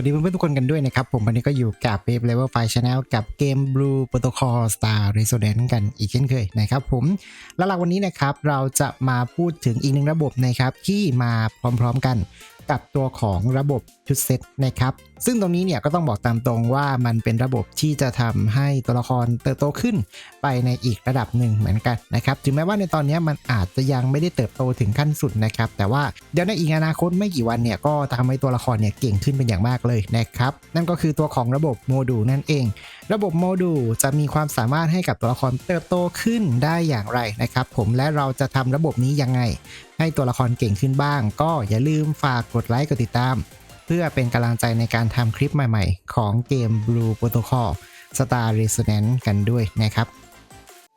วัสดีเพื่อนๆทุกคนกันด้วยนะครับ ผมวันนี้ก็อยู่กับเ a เลเวลไฟชาแนลกับเกม Blue Protocol Star Resonance กันอีกเช่นเคยนะครับผมแล้วหลักวันนี้นะครับเราจะมาพูดถึงอีกหนึ่งระบบนะครับ ที่มาพร้อมๆกันกับตัวของระบบชุดเซตนะครับ ซึ่งตรงนี้เนี่ยก็ต้องบอกตามตรงว่ามันเป็นระบบที่จะทำให้ตัวละครเติบโตขึ้นไปในอีกระดับหนึ่งเหมือนกันนะครับถึงแม้ว่าในตอนนี้มันอาจจะยังไม่ได้เติบโตถึงขั้นสุดนะครับแต่ว่าเดี๋ยวในอีกอนาคตไม่กี่วันเนี่ยก็ทำให้ตัวละครเนี่ยเก่งขึ้นเป็นอย่างมากเลยนะครับนั่นก็คือตัวของระบบโมดูลนั่นเอง ระบบโมดูลจะมีความสามารถให้กับตัวละครเติบโตขึ้นได้อย่างไรนะครับผมและเราจะทำระบบนี้ยังไง ให้ตัวละครเก่งขึ้นบ้าง ก็อย่าลืมฝากกดไลค์กดติดตาม เพื่อเป็นกำลังใจในการทำคลิปใหม่ ๆ ของเกม Blue Protocol Star Resonance กันด้วยนะครับ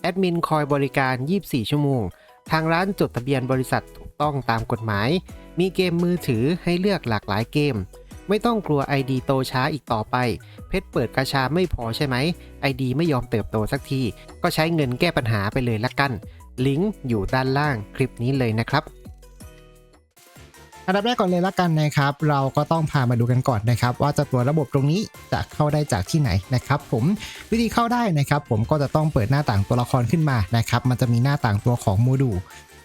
แอดมินคอยบริการ 24 ชั่วโมง ทางร้านจดทะเบียนบริษัทถูกต้องตามกฎหมาย มีเกมมือถือให้เลือกหลากหลายเกม ไม่ต้องกลัว ID โตช้าอีกต่อไป เพชรเปิดกระชาไม่พอใช่ไหม ID ไม่ยอมเติบโตสักที ก็ใช้เงินแก้ปัญหาไปเลยละกัน ลิงก์อยู่ด้านล่างคลิปนี้เลยนะครับ อันดับแรกก่อนเลยละกันนะครับ เราก็ต้องพามาดูกันก่อนนะครับ ว่าจะตัวระบบตรงนี้จะเข้าได้จากที่ไหนนะครับผมวิธีเข้าได้นะครับ ผมก็จะต้องเปิดหน้าต่างตัวละครขึ้นมานะครับ มันจะมีหน้าต่างตัวของโมดูล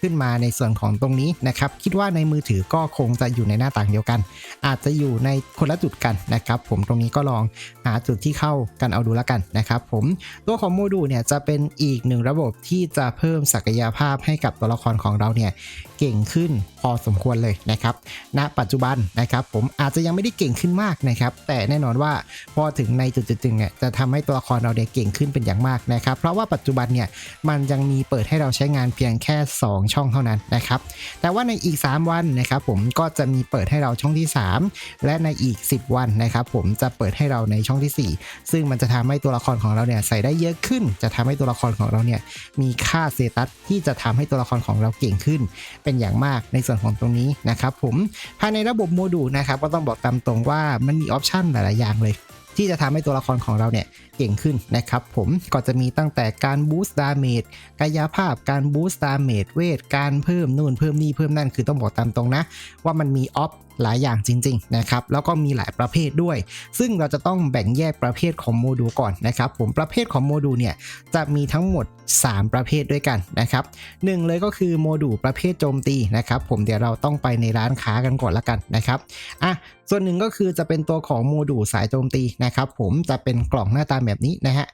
ขึ้นมาในส่วนของตรงนี้นะครับ คิดว่าในมือถือก็คงจะอยู่ในหน้าต่างเดียวกัน อาจจะอยู่ในคนละจุดกันนะครับ ผมตรงนี้ก็ลองหาจุดที่เข้ากันเอาดูและกันนะครับ ผมตัวของโมดูลเนี่ยจะเป็นอีกหนึ่งระบบที่จะเพิ่มศักยภาพให้กับตัวละครของเราเนี่ยเก่งขึ้นพอสมควรเลยนะครับณปัจจุบันนะครับผมอาจจะยังไม่ได้เก่งขึ้นมากนะครับ แต่แน่นอนว่าพอถึงในจุดๆๆเนี่ยจะทำให้ตัวละครเราเนี่ยเก่งขึ้นเป็นอย่างมากนะครับ เพราะว่าปัจจุบันเนี่ยมันยังมีเปิดให้เราใช้งานเพียงแค่ 2ช่องเท่านั้นนะครับ แต่ว่าในอีก 3 วันนะครับผมก็จะมีเปิดให้เราช่องที่ 3 และในอีก 10 วันนะครับผมจะเปิดให้เราในช่องทีสี่4 ซึ่งมันจะทำให้ตัวละครของเราเนี่ยใส่ได้เยอะขึ้น จะทำให้ตัวละครของเราเนี่ยมีค่าเซตัสที่จะทำให้ตัวละครของเราเก่งขึ้น เป็นอย่างมากในส่วนของตรงนี้นะครับผมภายในระบบโมดูลนะครับก็ต้องบอกตามตรงว่ามันมีออปชันหลาย ๆ อย่างเลย ที่จะทำให้ตัวละครของเราเนี่ยเก่งขึ้นนะครับผมก็จะมีตั้งแต่การบูสต์ดาเมจกายภาพการบูสต์ดาเมจเวทการเพิ่มนู่นเพิ่มนี่เพิ่มนั่นคือต้องบอกตามตรงนะ ว่ามันมีออฟหลายอย่างจริงๆนะครับแล้วก็มีหลายประเภทด้วย ซึ่งเราจะต้องแบ่งแยกประเภทของโมดูลก่อนนะครับผมประเภทของโมดูลเนี่ยจะมีทั้งหมด 3 ประเภทด้วยกันนะครับหนึ่งเลยก็คือโมดูลประเภทโจมตีนะครับผมเดี๋ยวเราต้องไปในร้านค้ากันก่อนละกันนะครับอะส่วนหนึ่งก็คือจะเป็นตัวของโมดูลสายโจมตีนะครับผมจะเป็นกล่องหน้าตาแบบนี้นะฮะ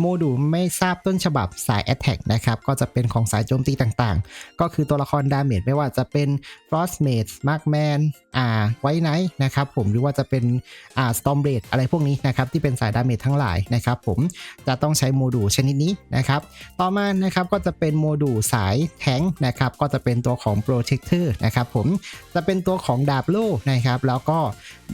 โมดูลไม่ทราบต้นฉบับสาย Attack นะครับ ก็จะเป็นของสายโจมตีต่างๆ ก็คือตัวละครดาเมจไม่ว่าจะเป็น Frostmage Markman อ่าไวไนท์นะครับผมหรือว่าจะเป็นอ่า Stormblade อะไรพวกนี้นะครับ ที่เป็นสายดาเมจทั้งหลายนะครับผมจะต้องใช้โมดูลชนิดนี้นะครับ ต่อมานะครับก็จะเป็นโมดูลสายแทงนะครับ ก็จะเป็นตัวของ Protector นะครับผมจะเป็นตัวของดาบโล่นะครับ แล้วก็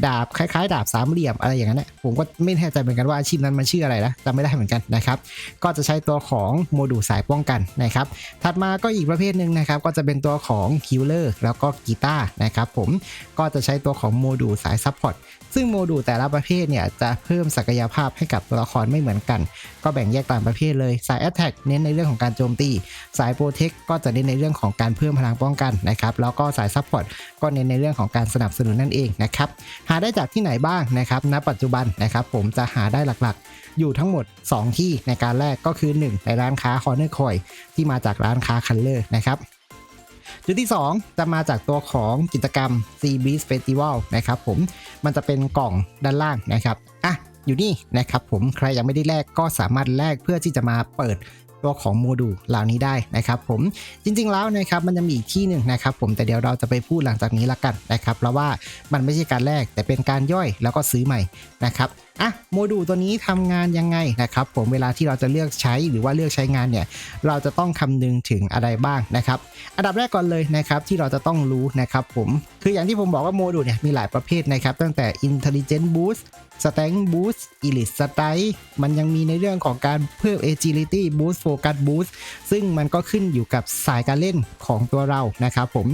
ดาบคล้ายๆ ดาบสามเหลี่ยมอะไรอย่างนั้นนะผมก็ไม่แน่ใจเหมือนกันว่าอาชีพนั้นมันชื่ออะไรนะจำไม่ได้เหมือนกันนะครับ ก็จะใช้ตัวของโมดูลสายป้องกันนะครับ ถัดมาก็อีกประเภทหนึ่งนะครับ ก็จะเป็นตัวของคิลเลอร์แล้วก็กีตาร์นะครับผม ก็จะใช้ตัวของโมดูลสายซัพพอร์ต ซึ่งโมดูลแต่ละประเภทเนี่ยจะเพิ่มศักยภาพให้กับตัวละครไม่เหมือนกัน ก็แบ่งแยกตามประเภทเลยสาย Attack เน้นในเรื่องของการโจมตี สาย Protect ก็จะเน้นในเรื่องของการเพิ่มพลังป้องกันนะครับแล้วก็สาย Support ก็เน้นในเรื่องของการสนับสนุนนั่นเองนะครับหาได้จากที่ไหนบ้างนะครับณปัจจุบันนะครับผมจะหาได้หลักๆ อยู่ทั้งหมด 2 ที่ในการแรกก็คือ 1 ในร้านค้า Corner Coin ที่มาจากร้านค้าคันเลอร์นะครับ จุดที่ 2 จะมาจากตัวของกิจกรรม Sea Breeze Festival นะครับผมมันจะเป็นกล่องด้านล่างนะครับอะอยู่นี่นะครับผมใครยังไม่ได้แลกก็สามารถแลกเพื่อที่จะมาเปิดตัวของโมดูลเหล่านี้ได้นะครับผมจริงๆแล้วนะครับมันจะมีอีกที่หนึ่งนะครับผมแต่เดี๋ยวเราจะไปพูดหลังจากนี้ละกันนะครับเพราะว่ามันไม่ใช่การแลกแต่เป็นการย่อยแล้วก็ซื้อใหม่นะครับ อะโมดูลตัวนี้ทำงานยังไงนะครับผมเวลาที่เราจะเลือกใช้หรือว่าเลือกใช้งานเนี่ยเราจะต้องคำนึงถึงอะไรบ้างนะครับอันดับแรกก่อนเลยนะครับที่เราจะต้องรู้นะครับผมคืออย่างที่ผมบอกว่าโมดูลเนี่ยมีหลายประเภทนะครับตั้งแต่ Intelligent Boost Strength Boost Elite Strike มันยังมีในเรื่องของการเพิ่ม Agility Boost Focus Boost ซึ่งมันก็ขึ้นอยู่กับสายการเล่นของตัวเรานะครับผม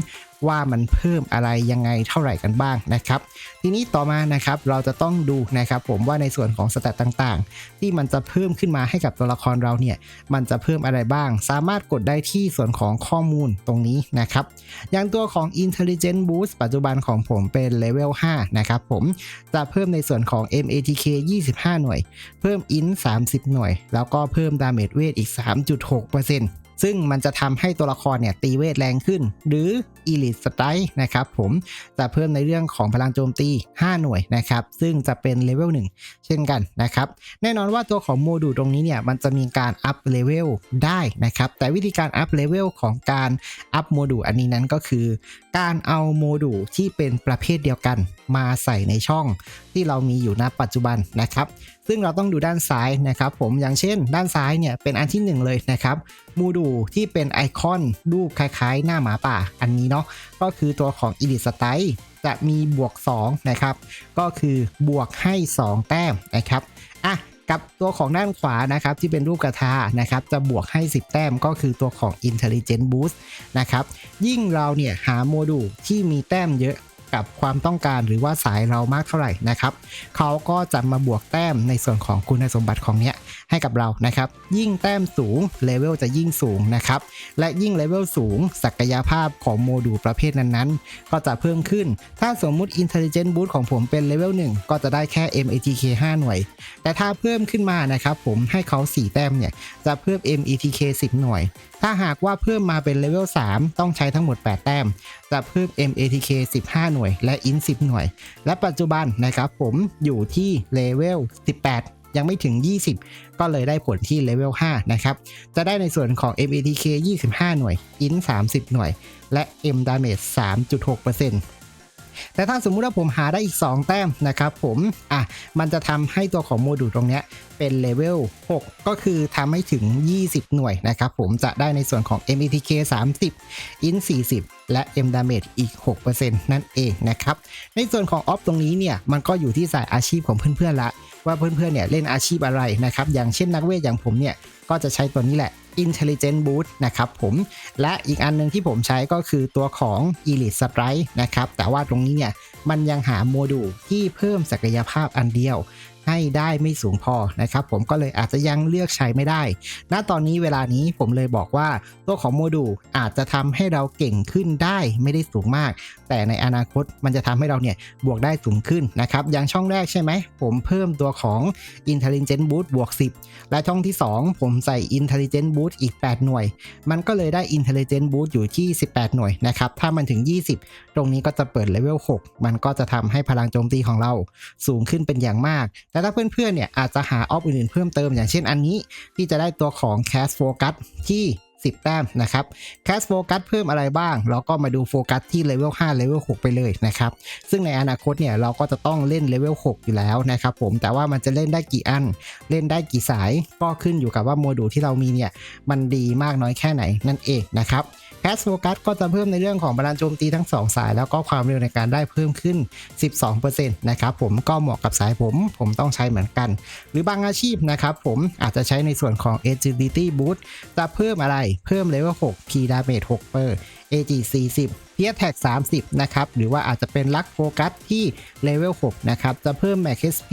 ว่ามันเพิ่มอะไรยังไงเท่าไหร่กันบ้างนะครับ ทีนี้ต่อมานะครับเราจะต้องดูนะครับ ผมว่าในส่วนของสแตตต่างๆ ที่มันจะเพิ่มขึ้นมาให้กับตัวละครเราเนี่ยมันจะเพิ่มอะไรบ้าง สามารถกดได้ที่ส่วนของข้อมูลตรงนี้นะครับ อย่างตัวของ Intelligent Boost ปัจจุบันของผมเป็นเลเวล5นะครับผมจะเพิ่มในส่วนของ MATK 25 หน่วย เพิ่ม IN 30 หน่วย แล้วก็เพิ่ม Damage เวทอีก 3.6% ซึ่งมันจะทำให้ตัวละครเนี่ยตีเวทแรงขึ้น หรือ Elite Strike นะครับผมจะเพิ่มในเรื่องของพลังโจมตี 5 หน่วยนะครับ ซึ่งจะเป็นเลเวล1เช่นกันนะครับ แน่นอนว่าตัวของโมดูลตรงนี้เนี่ยมันจะมีการอัพเลเวลได้นะครับ แต่วิธีการอัพเลเวลของการอัพโมดูลอันนี้นั้นก็คือ การเอาโมดูลที่เป็นประเภทเดียวกันมาใส่ในช่องที่เรามีอยู่ณปัจจุบันนะครับ ซึ่งเราต้องดูด้านซ้ายนะครับผมอย่างเช่น ด้านซ้ายเนี่ยเป็นอันที่หนึ่งเลยนะครับโมดูลที่เป็นไอคอนรูปคล้ายๆ หน้าหมาป่าอันนี้เนาะก็คือตัวของ Elite Strike จะมีบวก 2 นะครับ ก็คือบวกให้ 2 แต้มนะครับอะกับตัวของด้านขวานะครับที่เป็นรูปกระทานะครับจะบวกให้ 10 แต้มก็คือตัวของ Intelligent Boost นะครับยิ่งเราเนี่ยหาโมดูลที่มีแต้มเยอะ กับความต้องการหรือว่าสายเรามากเท่าไหร่นะครับเขาก็จะมาบวกแต้มในส่วนของคุณสมบัติของเนี้ยให้กับเรานะครับ ยิ่งแต้มสูงเลเวลจะยิ่งสูงนะครับ และยิ่งเลเวลสูง ศักยภาพของโมดูลประเภทนั้นๆ ก็จะเพิ่มขึ้น ถ้าสมมุติ Intelligent Boost ของผมเป็นเลเวล1ก็จะได้แค่ MATK 5 หน่วย แต่ถ้าเพิ่มขึ้นมานะครับผมให้เขา 4 แต้มเนี่ยจะเพิ่ม METK 10 หน่วยถ้าหากว่าเพิ่มมาเป็นเลเวล3 ต้องใช้ทั้งหมด 8 แต้ม จะเพิ่ม MATK 15 หน่วย และ IN 10 หน่วย และปัจจุบันนะครับผมอยู่ที่เลเวล 18ยังไม่ถึง 20 ก็เลยได้ผลที่เลเวล 5 นะครับ จะได้ในส่วนของ MATK 25 หน่วย IN 30 หน่วย และ M Damage 3.6% แต่ถ้าสมมุติว่าผมหาได้อีก 2 แต้มนะครับผมอะมันจะทำให้ตัวของโมดูลตรงเนี้ยเป็นเลเวล 6 ก็คือทำให้ถึง 20 หน่วยนะครับผมจะได้ในส่วนของ METK 30 IN 40 และ M Damage อีก 6%นั่นเองนะครับ ในส่วนของออฟตรงนี้เนี่ย มันก็อยู่ที่สายอาชีพของเพื่อนๆละ ว่าเพื่อนๆเนี่ยเล่นอาชีพอะไรนะครับ อย่างเช่นนักเวทอย่างผมเนี่ย ก็จะใช้ตัวนี้แหละ Intelligent Boost นะครับผมและอีกอันหนึงที่ผมใช้ก็คือตัวของ Elite Strike นะครับแต่ว่าตรงนี้เนี่ยมันยังหาโมดูลที่เพิ่มศักยภาพอันเดียวให้ได้ไม่สูงพอนะครับผมก็เลยอาจจะยังเลือกใช้ไม่ได้ ณ ตอนนี้เวลานี้ผมเลยบอกว่าตัวของโมดูลอาจจะทำให้เราเก่งขึ้นได้ไม่ได้สูงมากแต่ในอนาคตมันจะทำให้เราเนี่ยบวกได้สูงขึ้นนะครับ อย่างช่องแรกใช่ไหม ผมเพิ่มตัวของ Intelligent Boost บวก 10 และช่องที่ 2 ผมใส่ Intelligent Boost อีก 8 หน่วย มันก็เลยได้ Intelligent Boost อยู่ที่ 18 หน่วยนะครับ ถ้ามันถึง 20 ตรงนี้ก็จะเปิดเลเวล 6 มันก็จะทำให้พลังโจมตีของเราสูงขึ้นเป็นอย่างมาก แต่ถ้าเพื่อนๆเนี่ยอาจจะหาออฟอื่นๆเพิ่มเติมอย่างเช่นอันนี้ที่จะได้ตัวของ Cast Focus ที่ 10 แต้มนะครับแคสโฟกัสเพิ่มอะไรบ้าง เราก็มาดูโฟกัสที่เลเวล5เลเวล6ไปเลยนะครับ ซึ่งในอนาคตเนี่ยเราก็จะต้องเล่นเลเวล6อยู่แล้วนะครับผมแต่ว่ามันจะเล่นได้กี่อัน เล่นได้กี่สายก็ขึ้นอยู่กับว่าโมดูลที่เรามีเนี่ยมันดีมากน้อยแค่ไหนนั่นเองนะครับ แคสโฟกัสก็จะเพิ่มในเรื่องของบาลานซ์โจมตีทั้ง 2 สาย แล้วก็ความเร็วในการได้เพิ่มขึ้น 12%นะครับผมก็เหมาะกับสายผม ผมต้องใช้เหมือนกัน หรือบางอาชีพนะครับผมอาจจะใช้ในส่วนของ agility boost จะเพิ่มอะไรเพิ่มเลเวล6 P damage 6เปอร์ AG 40 p a t a g 30 นะครับ หรือว่าอาจจะเป็นลักโฟกัสที่เลเวล 6 นะครับ จะเพิ่ม Max SP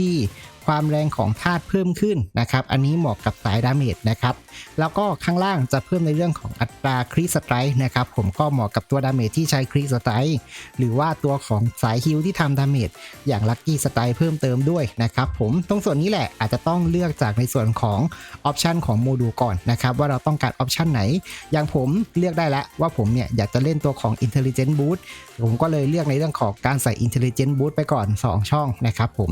ความแรงของธาตุเพิ่มขึ้นนะครับ อันนี้เหมาะกับสายดาเมจนะครับ แล้วก็ข้างล่างจะเพิ่มในเรื่องของอัตราคริสไตร์นะครับ ผมก็เหมาะกับตัวดาเมจที่ใช้คริสไตร์หรือว่าตัวของสายฮิลที่ทำดาเมจอย่างลัคกี้สไตร์เพิ่มเติมด้วยนะครับ ผมตรงส่วนนี้แหละอาจจะต้องเลือกจากในส่วนของออปชันของโมดูลก่อนนะครับ ว่าเราต้องการออปชันไหน อย่างผมเลือกได้แล้วว่าผมเนี่ยอยากจะเล่นตัวของ Intelligent Boot ผมก็เลยเลือกในเรื่องของการใส่ Intelligent Boot ไปก่อน 2 ช่องนะครับผม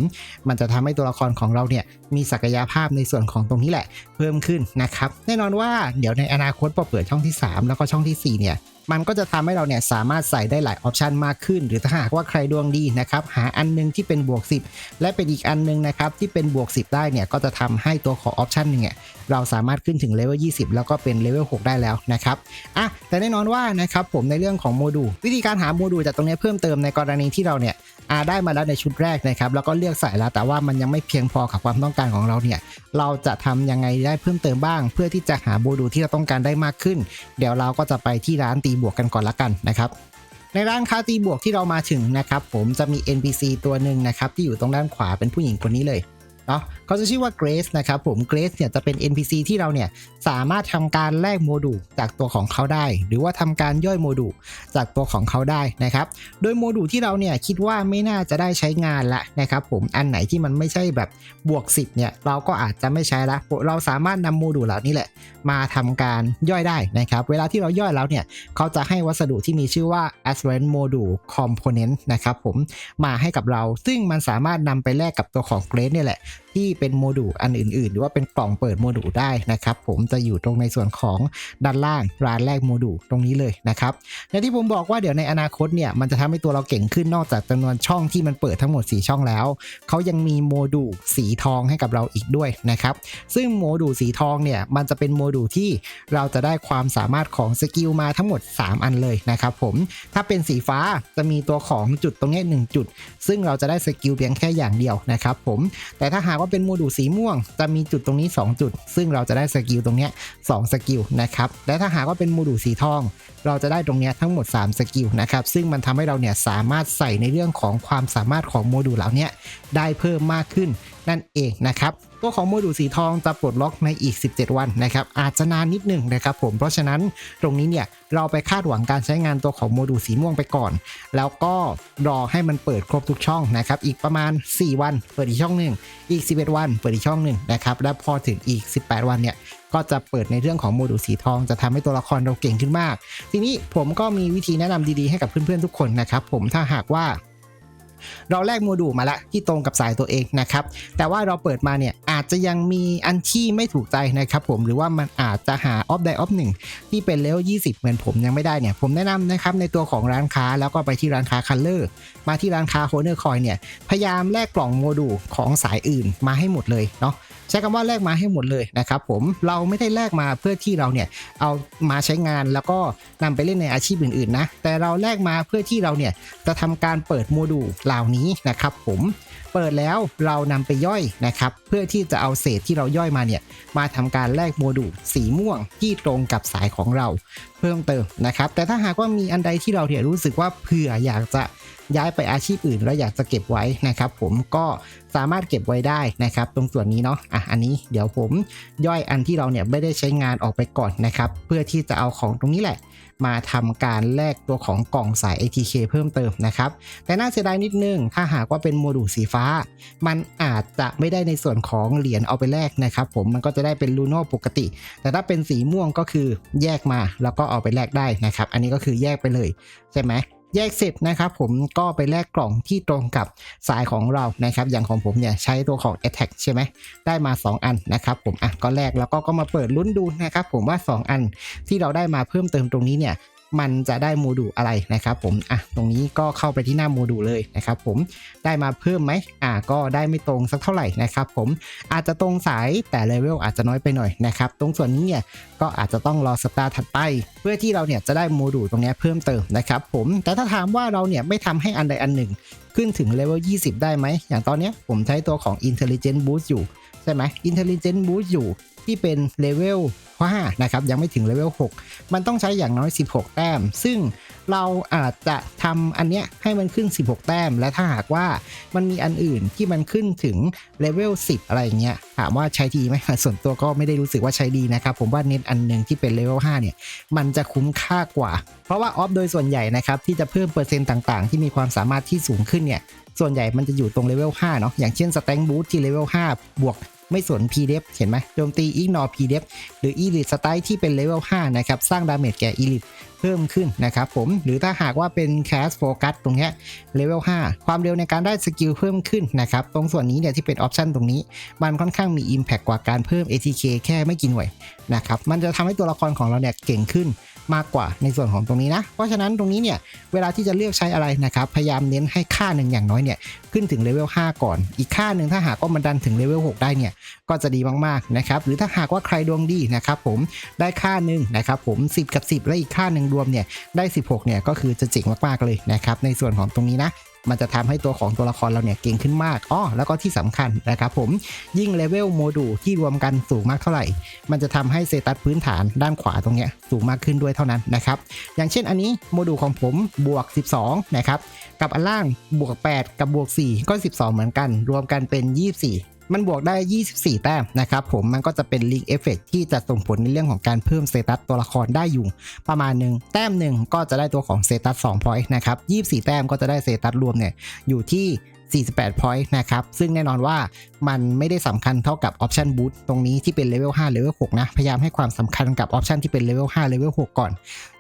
มันจะทำให้ตัวละครของเราเนี่ย มีศักยภาพในส่วนของตรงนี้แหละ เพิ่มขึ้นนะครับ แน่นอนว่าเดี๋ยวในอนาคตพอเปิดช่องที่ 3 แล้วก็ช่องทีสี่4 เนี่ยมันก็จะทำให้เราเนี่ยสามารถใส่ได้หลายออปชันมากขึ้น หรือถ้าหากว่าใครดวงดีนะครับหาอันนึงที่เป็นบวก 10 และเป็นอีกอันนึงนะครับที่เป็นบวก 10 ได้เนี่ยก็จะทำให้ตัวของออปชันหนึงเนี่ยเราสามารถขึ้นถึงเลเวล 20 แล้วก็เป็นเลเวล 6 ได้แล้วนะครับอะแต่แน่นอนว่านะครับผมในเรื่องของโมดูลวิธีการหาโมดูลจากตรงนี้เพิ่มเติมในกรณีที่เราเนี่ยได้มาแล้วในชุดแรกนะครับแล้วก็เลือกใส่แล้วแต่ว่ามันยังไม่เพียงพอกับความต้องการของเราเนี่ยเราจะทำยังไงได้เพิ่มเติมบ้าง เพื่อที่จะหาโมดูลที่เราต้องการได้มากขึ้น เดี๋ยวเราก็จะไปที่ร้านตีบวกกันก่อนละกันนะครับในร้านค้าตีบวกที่เรามาถึงนะครับผมจะมี NPC ตัวหนึ่งนะครับที่อยู่ตรงด้านขวาเป็นผู้หญิงคนนี้เลย เนาะเขาจะชื่อว่าเกรซนะครับผมเกรซเนี่ยจะเป็น NPC ที่เราเนี่ยสามารถทำการแลกโมดูลจากตัวของเขาได้ หรือว่าทำการย่อยโมดูลจากตัวของเขาได้นะครับ โดยโมดูลที่เราเนี่ยคิดว่าไม่น่าจะได้ใช้งานละนะครับผมอันไหนที่มันไม่ใช่แบบบวก 10เนี่ยเราก็อาจจะไม่ใช้ละเราสามารถนำโมดูลเหล่านี้แหละ มาทำการย่อยได้นะครับเวลาที่เราย่อยแล้วเนี่ยเขาจะให้วัสดุที่มีชื่อว่า Advanced Module Component นะครับผมมาให้กับเราซึ่งมันสามารถนำไปแลกกับตัวของเกรดเนี่ยแหละที่เป็นโมดูลอันอื่น ๆ หรือว่าเป็นกล่องเปิดโมดูลได้นะครับ ผมจะอยู่ตรงในส่วนของด้านล่างร้านแรกโมดูลตรงนี้เลยนะครับอย่างที่ผมบอกว่าเดี๋ยวในอนาคตเนี่ยมันจะทำให้ตัวเราเก่งขึ้นนอกจากจำนวนช่องที่มันเปิดทั้งหมด 4 ช่องแล้วเขายังมีโมดูลสีทองให้กับเราอีกด้วยนะครับซึ่งโมดูลสีทองเนี่ยมันจะเป็นโมดูลที่เราจะได้ความสามารถของสกิลมาทั้งหมด 3 อันเลยนะครับผมถ้าเป็นสีฟ้าจะมีตัวของจุดตรงนี้1จุด ซึ่งเราจะได้สกิลเพียงแค่อย่างเดียวนะครับผมแต่ถ้าหากว่าเป็นโมดูลสีม่วง จะมีจุดตรงนี้ 2 จุด ซึ่งเราจะได้สกิลตรงนี้2สกิลนะครับ และถ้าหากว่าเป็นโมดูลสีทอง เราจะได้ตรงนี้ทั้งหมด 3 สกิลนะครับ ซึ่งมันทำให้เราเนี่ยสามารถใส่ในเรื่องของความสามารถของโมดูลเหล่านี้ได้เพิ่มมากขึ้นนั่นเองนะครับตัวของโมดูลสีทองจะปลดล็อกในอีก 17 วันนะครับอาจจะนานนิดหนึ่งนะครับผมเพราะฉะนั้นตรงนี้เนี่ยเราไปคาดหวังการใช้งานตัวของโมดูลสีม่วงไปก่อน แล้วก็รอให้มันเปิดครบทุกช่องนะครับอีกประมาณ 4 วันเปิดอีกช่องหนึ่งอีก 11 วัน เปิดอีกช่องหนึ่งนะครับและพอถึงอีก 18 วันเนี่ยก็จะเปิดในเรื่องของโมดูลสีทองจะทำให้ตัวละครเราเก่งขึ้นมาก ทีนี้ผมก็มีวิธีแนะนำดีๆให้กับเพื่อนๆทุกคนนะครับผมถ้าหากว่า เราแลกโมดูลมาละที่ตรงกับสายตัวเองนะครับ แต่ว่าเราเปิดมาเนี่ยอาจจะยังมีอันที่ไม่ถูกใจนะครับผมหรือว่ามันอาจจะหาออฟไดออฟหนึ่งที่เป็นเลเวล20 เหมือนผมยังไม่ได้เนี่ย ผมแนะนำนะครับในตัวของร้านค้าแล้วก็ไปที่ร้านค้าคัลเลอร์มาที่ร้านค้าโฮเนอร์คอยเนี่ยพยายามแลกกล่องโมดูลของสายอื่นมาให้หมดเลยเนาะใช้คำว่าแลกมาให้หมดเลยนะครับผมเราไม่ได้แลกมาเพื่อที่เราเนี่ยเอามาใช้งานแล้วก็นำไปเล่นในอาชีพอื่นๆนะแต่เราแลกมาเพื่อที่เราเนี่ยจะทำการเปิดโมดูลเหล่านี้นะครับผมเปิดแล้วเรานำไปย่อยนะครับ เพื่อที่จะเอาเศษที่เราย่อยมาเนี่ยมาทำการแลกโมดูลสีม่วงที่ตรงกับสายของเรา เพิ่มเติมนะครับ แต่ถ้าหากว่ามีอันใดที่เราเนี่ยรู้สึกว่าเผื่ออยากจะ ย้ายไปอาชีพอื่น แล้วอยากจะเก็บไว้นะครับ ผมก็สามารถเก็บไว้ได้นะครับ ตรงส่วนนี้เนาะอะอันนี้เดี๋ยวผมย่อยอันที่เราเนี่ยไม่ได้ใช้งานออกไปก่อนนะครับ เพื่อที่จะเอาของตรงนี้แหละ มาทำการแลกตัวของกล่องสาย ATK เพิ่มเติมนะครับ แต่น่าเสียดายนิดนึง ถ้าหากว่าเป็นโมดูลสีฟ้า มันอาจจะไม่ได้ในส่วนของเหรียญเอาไปแลกนะครับ ผมมันก็จะได้เป็นลูโน่ปกติ แต่ถ้าเป็นสีม่วงก็คือแยกมาแล้วก็เอาไปแลกได้นะครับ อันนี้ก็คือแยกไปเลยใช่ไหม แยกเสร็จนะครับผมก็ไปแลกกล่องที่ตรงกับสายของเรานะครับ อย่างของผมเนี่ยใช้ตัวของ Attack ใช่ไหมได้มา 2 อันนะครับผมอะก็แลกแล้วก็ก็มาเปิดลุ้นดูนะครับผมว่า 2 อันที่เราได้มาเพิ่มเติมตรงนี้เนี่ย มันจะได้โมดูลอะไรนะครับผมอะตรงนี้ก็เข้าไปที่หน้าโมดูลเลยนะครับผมได้มาเพิ่มไหมอ่าก็ได้ไม่ตรงสักเท่าไหร่นะครับผมอาจจะตรงสายแต่เลเวลอาจจะน้อยไปหน่อยนะครับตรงส่วนนี้เนี่ยก็อาจจะต้องรอสตาร์ถัดไป เพื่อที่เราเนี่ยจะได้โมดูลตรงนี้เพิ่มเติมนะครับผมแต่ถ้าถามว่าเราเนี่ยไม่ทำให้อันใดอันหนึ่ง ขึ้นถึงเลเวล20 ได้ไหมอย่างตอนนี้ผมใช้ตัวของ Intelligent Boost อยู่ใช่ไหม Intelligent Boost อยู่ ที่เป็นเลเวล5นะครับยังไม่ถึงเลเวล6 มันต้องใช้อย่างน้อย 16 แต้ม ซึ่งเราอาจจะทำอันเนี้ยให้มันขึ้น 16 แต้ม และถ้าหากว่ามันมีอันอื่นที่มันขึ้นถึงเลเวล10 อะไรเงี้ยถามว่าใช้ดีไหมส่วนตัวก็ไม่ได้รู้สึกว่าใช้ดีนะครับผมว่าเน้นอันหนึ่งที่เป็นเลเวล5เนี่ยมันจะคุ้มค่ากว่า เพราะว่าออฟโดยส่วนใหญ่นะครับที่จะเพิ่มเปอร์เซ็นต์ต่างๆ ที่มีความสามารถที่สูงขึ้นเนี่ยส่วนใหญ่มันจะอยู่ตรงเลเวล5เนาะอย่างเช่นสแตงบูทที่เลเวล5บวก ไม่สน p d e f เห็นไหมโจมตี ignore p d e f หรือ elite strike ที่เป็นเลเวล5นะครับ สร้างดาเมจแก่ elite เพิ่มขึ้นนะครับผม หรือถ้าหากว่าเป็น cast focus ตรงนี้เลเวล5ความเร็วในการได้สกิลเพิ่มขึ้นนะครับ ตรงส่วนนี้เนี่ยที่เป็นออปชันตรงนี้ มันค่อนข้างมี impact กว่าการเพิ่ม ATK แค่ไม่กี่หน่วยนะครับ มันจะทำให้ตัวละครของเราเนี่ยเก่งขึ้น มากกว่าในส่วนของตรงนี้นะ เพราะฉะนั้นตรงนี้เนี่ยเวลาที่จะเลือกใช้อะไรนะครับ พยายามเน้นให้ค่าหนึ่งอย่างน้อยเนี่ยขึ้นถึงเลเวล5ก่อน อีกค่าหนึ่งถ้าหากว่ามันดันถึงเลเวล6ได้เนี่ยก็จะดีมากๆนะครับหรือถ้าหากว่าใครดวงดีนะครับผมได้ค่าหนึ่งนะครับผม 10 กับ 10 และอีกค่าหนึ่งรวมเนี่ยได้ 16เนี่ยก็คือจะเจ๋งมากๆเลยนะครับในส่วนของตรงนี้นะ มันจะทำให้ตัวของตัวละครเราเนี่ยเก่งขึ้นมากอ๋อแล้วก็ที่สำคัญนะครับผมยิ่งเลเวลโมดูลที่รวมกันสูงมากเท่าไหร่ มันจะทำให้เซตัสพื้นฐานด้านขวาตรงเนี้ยสูงมากขึ้นด้วยเท่านั้นนะครับอย่างเช่นอันนี้โมดูลของผมบวก 12นะครับกับอันล่างบวก 8 กับบวก 4 ก็ 12 เหมือนกัน รวมกันเป็น 24 มันบวกได้ 24 แต้มนะครับผมมันก็จะเป็นลิงเอฟเฟกที่จะส่งผลในเรื่องของการเพิ่มเซตัสตัวละครได้อยู่ ประมาณหนึ่งแต้มหนึ่งก็จะได้ตัวของเซตัส2พอยต์นะครับ24 แต้มก็จะได้เซตัสรวมเนี่ยอยู่ที่ 48 point นะครับ ซึ่งแน่นอนว่ามันไม่ได้สำคัญเท่ากับออปชันบูตตรงนี้ที่เป็นเลเวล5เลเวล6นะ พยายามให้ความสำคัญกับออปชันที่เป็นเลเวล5เลเวล6ก่อน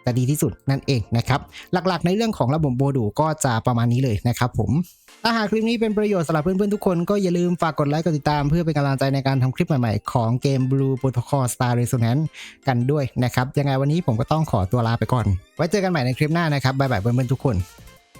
จะดีที่สุดนั่นเองนะครับ หลักๆในเรื่องของระบบโมดูก็จะประมาณนี้เลยนะครับผมถ้าหากคลิปนี้เป็นประโยชน์สำหรับเพื่อนๆทุกคนก็อย่าลืมฝากกดไลค์กดติดตามเพื่อเป็นกำลังใจในการทำคลิปใหม่ๆ ของเกม Blue Protocol Star Resonance กันด้วยนะครับ ยังไงวันนี้ผมก็ต้องขอตัวลาไปก่อน ไว้เจอกันใหม่ในคลิปหน้านะครับบ๊ายบายเพื่อนๆทุกคน